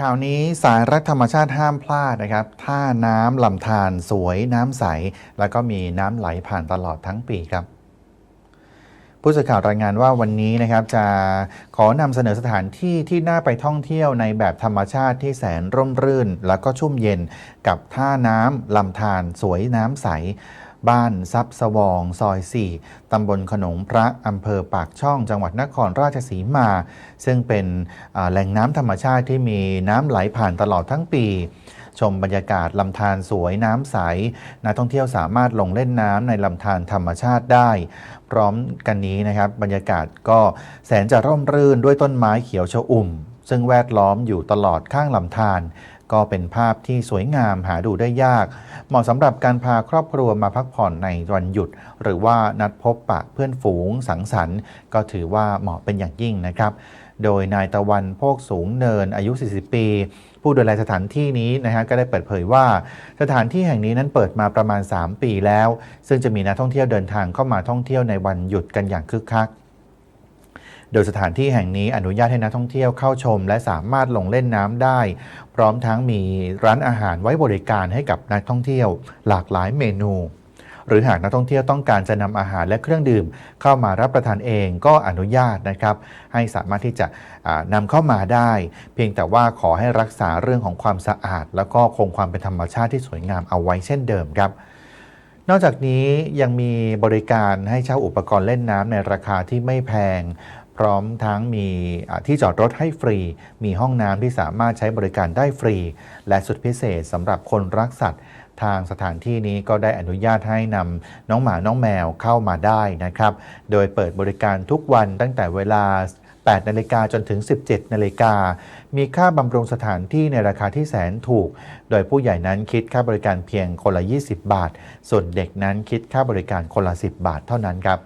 ข่าวนี้สายรักธรรมชาติห้ามพลาดนะครับ ท่าน้ำลำธารสวยน้ำใส แล้วก็มีน้ำไหลผ่านตลอดทั้งปีครับผู้สื่อข่าวรายงานว่าวันนี้นะครับจะขอนำเสนอสถานที่ที่น่าไปท่องเที่ยวในแบบธรรมชาติที่แสนร่มรื่น แล้วก็ชุ่มเย็นกับท่าน้ำลำธารสวยน้ำใส บ้านซับสวอง ซอย 4 ตำบลขนงพระ อำเภอปากช่อง จังหวัดนครราชสีมา ซึ่งเป็นแหล่งน้ำธรรมชาติที่มีน้ำไหลผ่านตลอดทั้งปี ชมบรรยากาศลำธารสวยน้ำใส นักท่องเที่ยวสามารถลงเล่นน้ำในลำธารธรรมชาติได้ พร้อมกันนี้นะครับ บรรยากาศก็แสนจะร่มรื่นด้วยต้นไม้เขียวชอุ่ม ซึ่งแวดล้อมอยู่ตลอดข้างลำธารก็เป็นภาพที่สวยงามหาดูได้ยาก เหมาะสำหรับการพาครอบครัวมาพักผ่อนในวันหยุด หรือว่านัดพบปะเพื่อนฝูงสังสรรค์ ก็ถือว่าเหมาะเป็นอย่างยิ่งนะครับ โดยนายตะวันโพกสูงเนินอายุ 40 ปี ผู้ดูแลสถานที่นี้นะฮะก็ได้เปิดเผยว่า สถานที่แห่งนี้นั้นเปิดมาประมาณ 3 ปีแล้ว ซึ่งจะมีนักท่องเที่ยวเดินทางเข้ามาท่องเที่ยวในวันหยุดกันอย่างคึกคัก โดยสถานที่แห่งนี้อนุญาตให้นักท่องเที่ยวเข้าชม และสามารถลงเล่นน้ำได้ พร้อมทั้งมีร้านอาหารไว้บริการให้กับนักท่องเที่ยว หลากหลายเมนู หรือหากนักท่องเที่ยวต้องการจะนำอาหารและเครื่องดื่ม เข้ามารับประทานเองก็อนุญาตนะครับให้สามารถที่จะอ่านำเข้ามาได้ เพียงแต่ว่าขอให้รักษาเรื่องของความสะอาด แล้วก็คงความเป็นธรรมชาติที่สวยงามเอาไว้เช่นเดิมครับนอกจากนี้ยังมีบริการให้เช่าอุปกรณ์เล่นน้ำในราคาที่ไม่แพง พร้อมทั้งมีที่จอดรถให้ฟรี มีห้องน้ำที่สามารถใช้บริการได้ฟรี และสุดพิเศษสำหรับคนรักสัตว์ ทางสถานที่นี้ก็ได้อนุญาตให้นำน้องหมาน้องแมวเข้ามาได้นะครับ โดยเปิดบริการทุกวันตั้งแต่เวลา 8 นาฬิกาจนถึง 17 นาฬิกา มีค่าบำรุงสถานที่ในราคาที่แสนถูก โดยผู้ใหญ่นั้นคิดค่าบริการเพียงคนละ 20 บาท ส่วนเด็กนั้นคิดค่าบริการคนละ 10 บาทเท่านั้นครับ